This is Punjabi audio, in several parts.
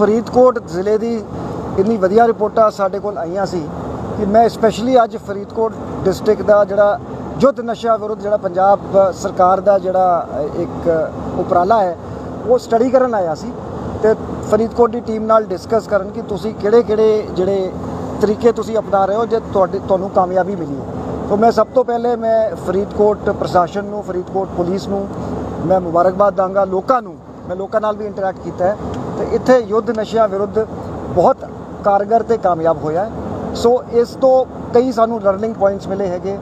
ਫਰੀਦਕੋਟ ਜ਼ਿਲ੍ਹੇ ਦੀ ਇੰਨੀ ਵਧੀਆ ਰਿਪੋਰਟਾਂ ਸਾਡੇ ਕੋਲ ਆਈਆਂ ਸੀ ਕਿ ਮੈਂ ਸਪੈਸ਼ਲੀ ਅੱਜ ਫਰੀਦਕੋਟ ਡਿਸਟ੍ਰਿਕਟ ਦਾ ਜਿਹੜਾ ਯੁੱਧ ਨਸ਼ਾ ਵਿਰੁੱਧ ਜਿਹੜਾ ਪੰਜਾਬ ਸਰਕਾਰ ਦਾ ਜਿਹੜਾ ਇੱਕ ਉਪਰਾਲਾ ਹੈ, ਉਹ ਸਟੱਡੀ ਕਰਨ ਆਇਆ ਸੀ ਤੇ ਫਰੀਦਕੋਟ ਦੀ ਟੀਮ ਨਾਲ ਡਿਸਕਸ ਕਰਨ ਕਿ ਤੁਸੀਂ ਕਿਹੜੇ-ਕਿਹੜੇ ਜਿਹੜੇ ਤਰੀਕੇ ਤੁਸੀਂ ਅਪਣਾ ਰਹੇ ਹੋ ਜੇ ਤੁਹਾਡੇ ਤੁਹਾਨੂੰ ਕਾਮਯਾਬੀ ਮਿਲੀ ਹੈ। ਸੋ ਮੈਂ ਸਭ ਤੋਂ ਪਹਿਲੇ ਮੈਂ ਫਰੀਦਕੋਟ ਪ੍ਰਸ਼ਾਸਨ ਨੂੰ, ਫਰੀਦਕੋਟ ਪੁਲਿਸ ਨੂੰ, ਮੈਂ ਮੁਬਾਰਕਬਾਦ ਦਾਂਗਾ ਲੋਕਾਂ ਨੂੰ, ਮੈਂ ਲੋਕਾਂ ਨਾਲ ਵੀ ਇੰਟਰੈਕਟ ਕੀਤਾ ਹੈ। ਤੇ ਇੱਥੇ ਯੁੱਧ ਨਸ਼ਿਆਂ ਵਿਰੁੱਧ ਬਹੁਤ ਕਾਰਗਰ ਤੇ ਕਾਮਯਾਬ ਹੋਇਆ ਹੈ। ਸੋ ਇਸ ਤੋਂ ਕਈ ਸਾਨੂੰ ਲਰਨਿੰਗ ਪੁਆਇੰਟਸ ਮਿਲੇ ਹੈਗੇ,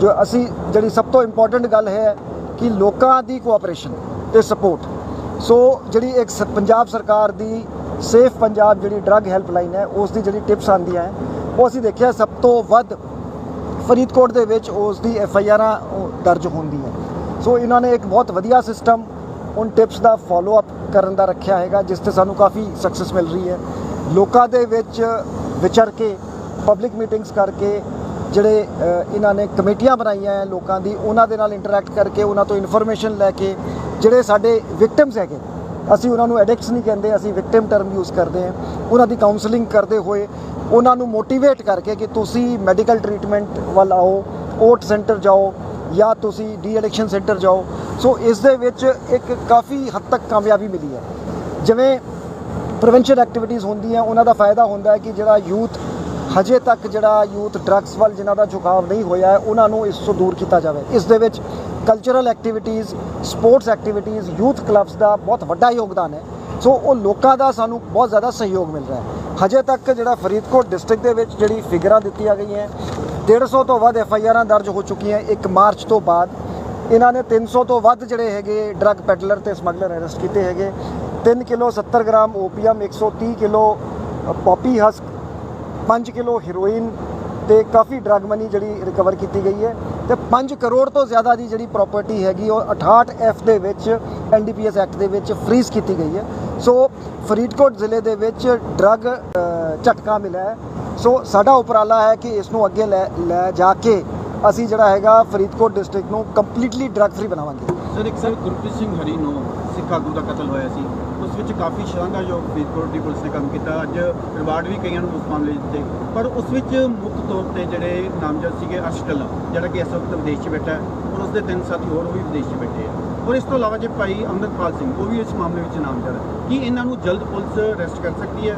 ਜੋ ਅਸੀਂ, ਜਿਹੜੀ ਸਭ ਤੋਂ ਇੰਪੋਰਟੈਂਟ ਗੱਲ ਹੈ ਕਿ ਲੋਕਾਂ ਦੀ ਕੋਆਪਰੇਸ਼ਨ ਤੇ ਸਪੋਰਟ ਸੋ ਜਿਹੜੀ ਇੱਕ ਸ- ਪੰਜਾਬ ਸਰਕਾਰ ਦੀ ਸੇਫ ਪੰਜਾਬ ਜਿਹੜੀ ਡਰੱਗ ਹੈਲਪਲਾਈਨ ਹੈ, ਉਸ ਦੀ ਜਿਹੜੀ ਟਿਪਸ ਆਉਂਦੀਆਂ ਹੈ, ਉਹ ਅਸੀਂ ਦੇਖਿਆ ਸਭ ਤੋਂ ਵੱਧ ਫਰੀਦਕੋਟ ਦੇ ਵਿੱਚ ਉਸ ਦੀ ਐਫ ਆਈ ਆਰਾਂ ਦਰਜ ਹੁੰਦੀ ਹੈ ਸੋ ਇਹਨਾਂ ਨੇ ਇੱਕ ਬਹੁਤ ਵਧੀਆ ਸਿਸਟਮ ਉਨ ਟਿਪਸ ਦਾ ਫਾਲੋ ਅਪ ਕਰਨ ਦਾ ਰੱਖਿਆ ਹੈਗਾ ਜਿਸ ਤੇ ਸਾਨੂੰ ਕਾਫੀ ਸਕਸੈਸ ਮਿਲ ਰਹੀ ਹੈ ਲੋਕਾਂ ਦੇ ਵਿੱਚ ਵਿਚਰ ਕੇ ਪਬਲਿਕ ਮੀਟਿੰਗਸ ਕਰਕੇ ਜਿਹੜੇ ਇਹਨਾਂ ਨੇ ਕਮੇਟੀਆਂ ਬਣਾਈਆਂ ਹੈ ਲੋਕਾਂ ਦੀ ਉਹਨਾਂ ਦੇ ਨਾਲ ਇੰਟਰੈਕਟ ਕਰਕੇ ਉਹਨਾਂ ਤੋਂ ਇਨਫੋਰਮੇਸ਼ਨ ਲੈ ਕੇ ਜਿਹੜੇ ਸਾਡੇ ਵਿਕਟਿਮਸ ਹੈਗੇ ਅਸੀਂ ਉਹਨਾਂ ਨੂੰ ਐਡਿਕਟਸ ਨਹੀਂ ਕਹਿੰਦੇ ਅਸੀਂ ਵਿਕਟਿਮ ਟਰਮ ਯੂਜ਼ ਕਰਦੇ ਹਾਂ ਉਹਨਾਂ ਦੀ ਕਾਉਂਸਲਿੰਗ ਕਰਦੇ ਹੋਏ ਉਹਨਾਂ ਨੂੰ ਮੋਟੀਵੇਟ ਕਰਕੇ ਕਿ ਤੁਸੀਂ ਮੈਡੀਕਲ ਟਰੀਟਮੈਂਟ ਵੱਲ ਆਓ ਓਟ ਸੈਂਟਰ ਜਾਓ ਜਾਂ ਤੁਸੀਂ ਡੀ ਐਡਿਕਸ਼ਨ ਸੈਂਟਰ ਜਾਓ, ਸੋ ਇਸ ਦੇ ਵਿੱਚ ਇੱਕ ਕਾਫੀ ਹੱਦ ਤੱਕ ਕਾਮਯਾਬੀ ਮਿਲੀ ਹੈ। ਜਿਵੇਂ ਪ੍ਰੀਵੈਂਸ਼ਨ ਐਕਟੀਵਿਟੀਜ਼ ਹੁੰਦੀਆਂ, ਉਹਨਾਂ ਦਾ ਫਾਇਦਾ ਹੁੰਦਾ ਹੈ ਕਿ ਜਿਹੜਾ ਯੂਥ ਹਜੇ ਤੱਕ ਜਿਹੜਾ ਯੂਥ ਡਰੱਗਸ ਵੱਲ ਜਿਨ੍ਹਾਂ ਦਾ ਝੁਕਾਵ ਨਹੀਂ ਹੋਇਆ ਹੈ, ਉਹਨਾਂ ਨੂੰ ਇਸ ਤੋਂ ਦੂਰ ਕੀਤਾ ਜਾਵੇ। ਇਸ ਦੇ ਵਿੱਚ cultural activities sports activities youth clubs ਦਾ ਬਹੁਤ ਵੱਡਾ ਯੋਗਦਾਨ ਹੈ। ਸੋ ਉਹ ਲੋਕਾਂ ਦਾ ਸਾਨੂੰ ਬਹੁਤ ਜ਼ਿਆਦਾ ਸਹਿਯੋਗ ਮਿਲ ਰਿਹਾ ਹੈ। ਹਜੇ ਤੱਕ ਜਿਹੜਾ ਫਰੀਦਕੋਟ ਡਿਸਟ੍ਰਿਕਟ ਦੇ ਵਿੱਚ ਜਿਹੜੀ ਫਿਗਰਾਂ ਦਿੱਤੀਆਂ ਗਈਆਂ 150 ਤੋਂ ਵੱਧ ਐਫ ਆਈ ਆਰਾਂ ਦਰਜ ਹੋ ਚੁੱਕੀਆਂ 1 ਮਾਰਚ ਤੋਂ ਬਾਅਦ। ਇਹਨਾਂ ਨੇ 300 ਤੋਂ ਵੱਧ ਜਿਹੜੇ ਹੈਗੇ ਡਰੱਗ ਪੈਡਲਰ ਤੇ ਸਮਗਲਰ ਅਰੈਸਟ ਕੀਤੇ ਹੈਗੇ। 3 kilo 70 gram opium 130 kilo poppy husk 5 kilo heroin ਤੇ ਕਾਫੀ ਡਰੱਗ ਮਨੀ ਜਿਹੜੀ ਰਿਕਵਰ ਕੀਤੀ ਗਈ ਹੈ। ਤੇ 5 ਕਰੋੜ ਤੋਂ ਜ਼ਿਆਦਾ ਦੀ ਜਿਹੜੀ ਪ੍ਰਾਪਰਟੀ ਹੈਗੀ ਉਹ 68 ਐਫ ਦੇ ਵਿੱਚ ਐਨਡੀਪੀਐਸ ਐਕਟ ਦੇ ਵਿੱਚ ਫ੍ਰੀਜ਼ ਕੀਤੀ ਗਈ ਹੈ। ਸੋ ਫਰੀਦਕੋਟ ਜ਼ਿਲ੍ਹੇ ਦੇ ਵਿੱਚ ਡਰੱਗ ਝਟਕਾ ਮਿਲਿਆ ਹੈ। ਸੋ ਸਾਡਾ ਉਪਰਾਲਾ ਹੈ ਕਿ ਇਸ ਨੂੰ ਅੱਗੇ ਲੈ ਲੈ ਜਾ ਕੇ ਅਸੀਂ ਜਿਹੜਾ ਹੈਗਾ ਫਰੀਦਕੋਟ ਡਿਸਟ੍ਰਿਕਟ ਨੂੰ ਕੰਪਲੀਟਲੀ ਡਰੱਗ ਫਰੀ ਬਣਾਵਾਂਗੇ। ਸਰ, ਇੱਕ ਸਰ, ਗੁਰਪ੍ਰੀਤ ਸਿੰਘ ਹਰੀ ਨੂੰ ਸਿੱਖ ਆਗੂ ਦਾ ਕਤਲ ਹੋਇਆ ਸੀ। ਉਸ ਵਿੱਚ ਕਾਫੀ ਸ਼ਲਾਘਾਯੋਗ ਫਰੀਦਕੋਟ ਦੀ ਪੁਲਿਸ ਨੇ ਕੰਮ ਕੀਤਾ। ਅੱਜ ਰਿਵਾਰਡ ਵੀ ਕਈਆਂ ਨੂੰ ਉਸ ਮਾਮਲੇ ਦਿੱਤੇ ਪਰ ਉਸ ਵਿੱਚ ਮੁੱਖ ਤੌਰ ਤੇ ਜਿਹੜੇ ਨਾਮਜ਼ਦ ਸੀਗੇ ਅਰਸ਼ ਜਿਹੜਾ ਕਿ ਇਸ ਵਕਤ ਵਿਦੇਸ਼ 'ਚ ਬੈਠਾ ਹੈ ਔਰ ਉਸਦੇ ਤਿੰਨ ਸਾਥੀ ਹੋਰ ਵੀ ਵਿਦੇਸ਼ 'ਚ ਬੈਠੇ ਆ। ਔਰ ਇਸ ਤੋਂ ਇਲਾਵਾ ਜੇ ਭਾਈ ਅੰਮ੍ਰਿਤਪਾਲ ਸਿੰਘ, ਉਹ ਵੀ ਇਸ ਮਾਮਲੇ ਵਿੱਚ ਨਾਮਜ਼ਦ ਹੈ। ਕਿ ਇਹਨਾਂ ਨੂੰ ਜਲਦ ਪੁਲਿਸ ਅਰੈਸਟ ਕਰ ਸਕਦੀ ਹੈ?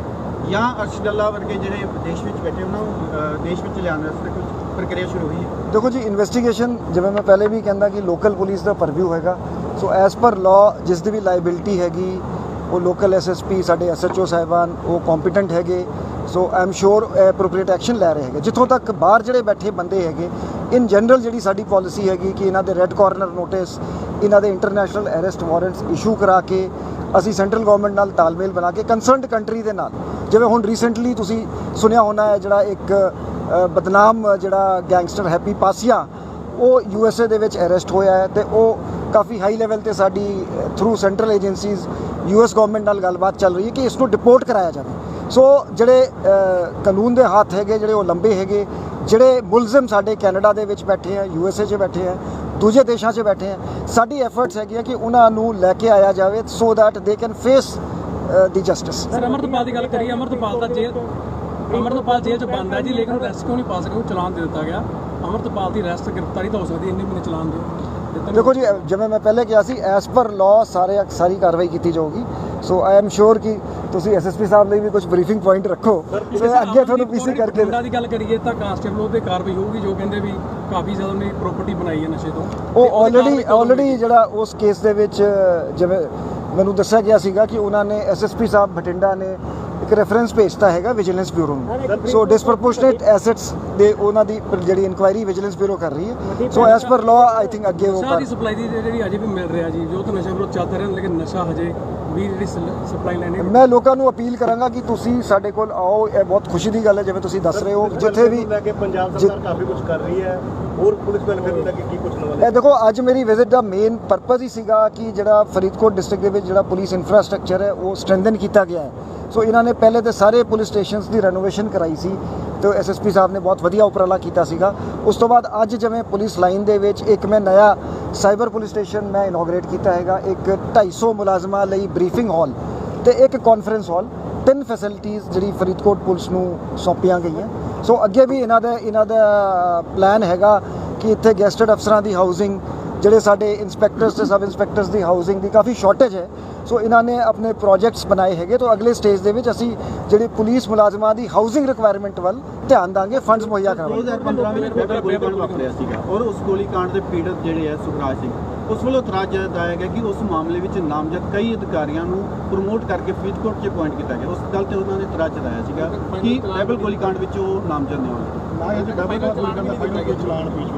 ਜਾਂ ਅਰਸ਼ ਵਰਗੇ ਜਿਹੜੇ ਵਿਦੇਸ਼ ਵਿੱਚ ਬੈਠੇ ਉਹਨਾਂ ਨੂੰ ਦੇਸ਼ ਵਿੱਚ ਲਿਆਉਣ ਵਾਸਤੇ ਕੁਝ ਪ੍ਰਕਿਰਿਆ ਸ਼ੁਰੂ ਹੋਈ ਹੈ? ਦੇਖੋ ਜੀ ਇਨਵੈਸਟੀਗੇਸ਼ਨ ਜਿਵੇਂ ਮੈਂ ਪਹਿਲੇ ਵੀ ਕਹਿੰਦਾ ਕਿ ਲੋਕਲ ਪੁਲਿਸ ਦਾ ਪਰਵਿਊ ਹੈਗਾ। ਸੋ ਐਸ ਪਰ ਲਾਅ ਜਿਸ ਦੀ ਵੀ ਲਾਇਬਿਲਟੀ ਹੈਗੀ, ਉਹ ਲੋਕਲ ਐਸਐਸਪੀ ਸਾਡੇ ਐਸਐਚਓ ਸਾਹਿਬਾਨ, ਉਹ ਕੰਪੀਟੈਂਟ ਹੈਗੇ। So I am sure appropriate action ਲੈ ਰਹੇ ਹੈਗੇ। ਜਿੱਥੋਂ ਤੱਕ ਬਾਹਰ ਜਿਹੜੇ ਬੈਠੇ ਬੰਦੇ ਹੈਗੇ ਇਨ ਜਨਰਲ ਜਿਹੜੀ ਸਾਡੀ ਪਾਲਿਸੀ ਹੈਗੀ ਕਿ ਇਹਨਾਂ ਦੇ ਰੈੱਡ ਕਾਰਨਰ ਨੋਟਿਸ ਇਹਨਾਂ ਦੇ ਇੰਟਰਨੈਸ਼ਨਲ ਅਰੈਸਟ ਵਾਰੰਟਸ ਇਸ਼ੂ ਕਰਾ ਕੇ ਅਸੀਂ ਸੈਂਟਰਲ ਗਵਰਨਮੈਂਟ ਨਾਲ ਤਾਲਮੇਲ ਬਣਾ ਕੇ ਕੰਸਰਨਡ ਕੰਟਰੀ ਦੇ ਨਾਲ, ਜਿਵੇਂ ਹੁਣ ਰੀਸੈਂਟਲੀ ਤੁਸੀਂ ਸੁਣਿਆ ਹੋਣਾ ਹੈ ਜਿਹੜਾ ਇੱਕ ਬਦਨਾਮ ਜਿਹੜਾ ਗੈਂਗਸਟਰ ਹੈਪੀ ਪਾਸੀਆ, ਉਹ ਯੂ ਐਸ ਏ ਦੇ ਵਿੱਚ ਅਰੈਸਟ ਹੋਇਆ ਹੈ ਤੇ ਉਹ ਕਾਫੀ ਹਾਈ ਲੈਵਲ ਤੇ ਸਾਡੀ through central agencies U S government ਨਾਲ ਗੱਲਬਾਤ ਚੱਲ ਰਹੀ ਹੈ ਕਿ ਇਸ ਨੂੰ ਡਿਪੋਰਟ ਕਰਾਇਆ ਜਾਵੇ। ਸੋ ਜਿਹੜੇ ਕਾਨੂੰਨ ਦੇ ਹੱਥ ਹੈਗੇ, ਜਿਹੜੇ ਉਹ ਲੰਬੇ ਹੈਗੇ, ਜਿਹੜੇ ਮੁਲਜ਼ਮ ਸਾਡੇ ਕੈਨੇਡਾ ਦੇ ਵਿੱਚ ਬੈਠੇ ਆ ਯੂ ਐਸ ਏ 'ਚ ਬੈਠੇ ਆ ਦੂਜੇ ਦੇਸ਼ਾਂ 'ਚ ਬੈਠੇ ਆ। ਸਾਡੀ ਐਫਰਟਸ ਹੈਗੀਆਂ ਕਿ ਉਹਨਾਂ ਨੂੰ ਲੈ ਕੇ ਆਇਆ ਜਾਵੇ so that they can face the justice sir Amritpal ਦੀ ਗੱਲ ਕਰੀਏ ਅਮਰਤਪਾਲ ਦਾ ਜੇਲ੍ਹ ਅਮਰਤਪਾਲ ਜੇਲ੍ਹ 'ਚ ਬੰਦ ਹੈ ਜੀ ਲੇਕਿਨ ਅਰੈਸਟ ਕਿਉਂ ਨਹੀਂ ਪਾ ਸਕੇ? ਉਹ ਚਲਾਨ ਦੇ ਦਿੱਤਾ ਗਿਆ। ਅਮਰਤਪਾਲ ਦੀ ਅਰੈਸਟ ਗ੍ਰਿਫਤਾਰੀ ਤਾਂ ਹੋ ਸਕਦੀ ਇੰਨੇ ਮਹੀਨੇ ਚਲਾਨ ਨਹੀਂ। ਦੇਖੋ ਜੀ ਜਿਵੇਂ ਮੈਂ ਪਹਿਲੇ ਕਿਹਾ ਸੀ ਐਸ ਪਰ ਲਾਅ ਸਾਰੇ ਸਾਰੀ ਕਾਰਵਾਈ ਕੀਤੀ ਜਾਊਗੀ। ਸੋ ਆਈ ਐਮ ਸ਼ੋਰ ਕਿ ਤੁਸੀਂ ਐਸਐਸਪੀ ਸਾਹਿਬ ਲਈ ਵੀ ਕੁਝ ਬਰੀਫਿੰਗ ਪੁਆਇੰਟ ਰੱਖੋ। ਸੋ ਅੱਗੇ ਤੁਹਾਨੂੰ ਪੀਸੀ ਕਰਕੇ ਦੀ ਗੱਲ ਕਰੀਏ ਤਾਂ ਕਾਂਸਟੇਬਲ ਉਹਦੇ ਕਾਰਵਾਈ ਹੋਊਗੀ ਜੋ ਕਹਿੰਦੇ ਵੀ ਕਾਫੀ ਜ਼ਿਆਦਾ ਉਹਨੇ ਪ੍ਰਾਪਰਟੀ ਬਣਾਈ ਹੈ ਨਸ਼ੇ ਤੋਂ। ਉਹ ਆਲਰੇਡੀ ਆਲਰੇਡੀ ਜਿਹੜਾ ਉਸ ਕੇਸ ਦੇ ਵਿੱਚ ਜਿਵੇਂ ਮੈਨੂੰ ਦੱਸਿਆ ਗਿਆ ਸੀਗਾ ਕਿ ਉਹਨਾਂ ਨੇ ਐਸਐਸਪੀ ਸਾਹਿਬ ਬਠਿੰਡਾ ਨੇ ਇੱਕ ਰੈਫਰੈਂਸ ਭੇਜਤਾ ਹੈਗਾ ਵਿਜੀਲੈਂਸ ਬਿਊਰੋ ਨੂੰ। ਸੋ ਡਿਸਪ੍ਰੋਪੋਰਸ਼ਨੇਟ ਐਸੈਟਸ ਦੇ ਉਹਨਾਂ ਦੀ ਜਿਹੜੀ ਇਨਕੁਆਇਰੀ ਵਿਜੀਲੈਂਸ ਬਿਊਰੋ ਕਰ ਰਹੀ ਹੈ। So as per law I think ਅੱਗੇ ਉਹ ਦੀ ਸਪਲਾਈ ਦੀ ਜਿਹੜੀ ਅਜੇ ਵੀ ਮਿਲ ਰਿਹਾ ਜੀ ਜੋ ਤਾਂ ਨਸ਼ਾ ਵਿਰੋਧ ਚੱਲਦਾ ਰਿਹਾ ਲੇਕਿਨ ਨਸ਼ਾ ਹਜੇ ਵੀ ਜਿਹੜੀ ਸਪਲਾਈ ਲਾਈਨ ਹੈ ਮੈਂ ਲੋਕਾਂ ਨੂੰ ਅਪੀਲ ਕਰਾਂਗਾ ਕਿ ਤੁਸੀਂ ਸਾਡੇ ਕੋਲ ਆਓ ਇਹ ਬਹੁਤ ਖੁਸ਼ੀ ਦੀ ਗੱਲ ਹੈ ਜਿਵੇਂ ਤੁਸੀਂ ਦੱਸ ਰਹੇ ਹੋ ਜਿੱਥੇ ਵੀ ਲੈ ਕੇ ਪੰਜਾਬ ਸਰਕਾਰ ਕਾਫੀ ਕੁਝ ਕਰ ਰਹੀ ਹੈ। ਹੋਰ ਪੁਲਿਸ ਵੈਲਫੇਅਰ ਨੂੰ ਲੈ ਕੇ ਕੀ ਕੁਝ ਨਵਾਂ ਇਹ ਦੇਖੋ ਅੱਜ ਮੇਰੀ ਵਿਜ਼ਿਟ ਦਾ ਮੇਨ ਪਰਪਸ ਹੀ ਸੀਗਾ ਕਿ ਜਿਹੜਾ ਫਰੀਦਕੋਟ ਡਿਸਟ੍ਰਿਕਟ ਦੇ ਵਿੱਚ ਜਿਹੜਾ ਪੁਲਿਸ ਇਨਫਰਾਸਟ੍ਰਕਚਰ ਹੈ ਉਹ ਸਟਰੈਂਥਨ ਕੀਤਾ ਗਿਆ ਹੈ। ਸੋ ਇਹਨਾਂ ਨੇ ਪਹਿਲੇ ਤੇ ਸਾਰੇ ਪੁਲਿਸ ਸਟੇਸ਼ਨਸ ਦੀ ਰੈਨੋਵੇਸ਼ਨ ਕਰਾਈ ਸੀ ਤੇ ਐਸਐਸਪੀ ਸਾਹਿਬ ਨੇ ਬਹੁਤ ਵਧੀਆ ਉਪਰਾਲਾ ਕੀਤਾ ਸੀਗਾ। ਉਸ ਤੋਂ ਬਾਅਦ ਅੱਜ ਜਿਵੇਂ ਪੁਲਿਸ ਲਾਈਨ ਦੇ ਵਿੱਚ ਇੱਕ ਮੈਂ ਨਇਆ ਸਾਈਬਰ ਪੁਲਿਸ ਸਟੇਸ਼ਨ ਮੈਂ ਇਨੋਗਰੇਟ ਕੀਤਾ ਹੈਗਾ, ਇੱਕ 250 ਮੁਲਾਜ਼ਮਾਂ ਲਈ ਬਰੀਫਿੰਗ ਹਾਲ ਤੇ ਇੱਕ ਕਾਨਫਰੰਸ ਹਾਲ ਤਿੰਨ ਫੈਸਿਲਿਟੀਆਂ ਜਿਹੜੀ ਫਰੀਦਕੋਟ ਪੁਲਿਸ ਨੂੰ ਸੌਂਪੀਆਂ ਗਈਆਂ। ਸੋ ਅੱਗੇ ਵੀ ਇਹਨਾਂ ਦਾ ਇਹਨਾਂ ਦਾ ਪਲਾਨ ਹੈਗਾ ਕਿ ਇੱਥੇ ਗੈਸਟਡ ਅਫਸਰਾਂ ਦੀ ਹਾਊਸਿੰਗ ਜਿਹੜੇ ਸਾਡੇ ਇਨਸਪੈਕਟਰਸ ਤੇ ਸਬ ਇਨਸਪੈਕਟਰਸ ਦੀ ਹਾਊਸਿੰਗ ਦੀ ਕਾਫੀ ਸ਼ਾਰਟੇਜ ਹੈ ਸੋ ਇਹਨਾਂ ਨੇ ਆਪਣੇ ਪ੍ਰੋਜੈਕਟਸ ਬਣਾਏ ਹੈਗੇ ਤੋਂ ਅਗਲੇ ਸਟੇਜ ਦੇ ਵਿੱਚ ਅਸੀਂ ਜਿਹੜੇ ਪੁਲਿਸ ਮੁਲਾਜ਼ਮਾਂ ਦੀ ਹਾਊਸਿੰਗ ਰਿਕੁਆਇਰਮੈਂਟ ਵੱਲ ਧਿਆਨ ਦਾਂਗੇ ਫੰਡਸ ਮੁਹੱਈਆ ਕਰਾਂਗੇ। 2015 ਵਿੱਚ ਇੱਕ ਗੋਲੀ ਕਾਂਡ ਔਰ ਉਸ ਗੋਲੀ ਕਾਂਡ ਦੇ ਪੀੜਤ ਜਿਹੜੇ ਹੈ ਸੁਖਰਾਜ ਸਿੰਘ ਉਸ ਵੱਲੋਂ ਇਤਰਾਜ਼ ਜਤਾਇਆ ਗਿਆ ਕਿ ਉਸ ਮਾਮਲੇ ਵਿੱਚ ਨਾਮਜ਼ਦ ਕਈ ਅਧਿਕਾਰੀਆਂ ਨੂੰ ਪ੍ਰਮੋਟ ਕਰਕੇ ਫਰੀਦਕੋਟ 'ਚ ਅਪਾਇੰਟ ਕੀਤਾ ਗਿਆ। ਉਸ ਗੱਲ ਤੇ ਉਹਨਾਂ ਨੇ ਇਤਰਾਜ਼ ਜਤਾਇਆ ਸੀਗਾ ਕਿ ਡਬਲ ਗੋਲੀ ਕਾਂਡ ਵਿੱਚ ਉਹ ਨਾਮਜ਼ਦ ਨਹੀਂ ਹੋਏ। ਨਾ ਇਹ ਡਬਲ ਗੋਲੀ ਕਾਂਡ ਦਾ ਕੋਈ ਚਲਾਨ ਪੇਸ਼